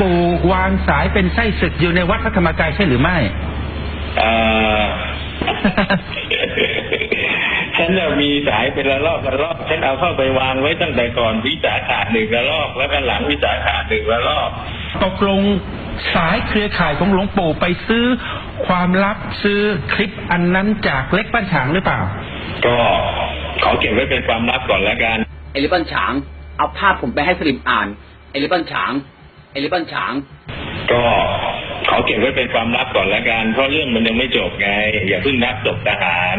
ปู่วางสายเป็นไส้ศึกอยู่ในวัดพระธรรมกายใช่หรือไม่เอ่อฉันจะมีสายเป็นระลอกระลอกฉันเอาเข้าไปวางไว้ตั้งแต่ก่อนวิสาขาหนึ่งระลอกแล้วก็หลังวิสาขาหนึ่งระลอกตกลงสายเครือข่ายของหลวงปู่ไปซื้อความลับซื้อคลิปอันนั้นจากเล็กบ้านฉางหรือเปล่า ก็ขอเก็บไว้เป็นความลับก่อนแล้วกันไอ้ลิปปันฉางเอาภาพผมไปให้สลิมอ่านไอ้ลิปปันฉาง ไอ้ลิปปันฉาง ก็ขอเก็บไว้เป็นความลับก่อนละกัน เพราะเรื่องมันยังไม่จบไง อย่าเพิ่งนับจบทหาร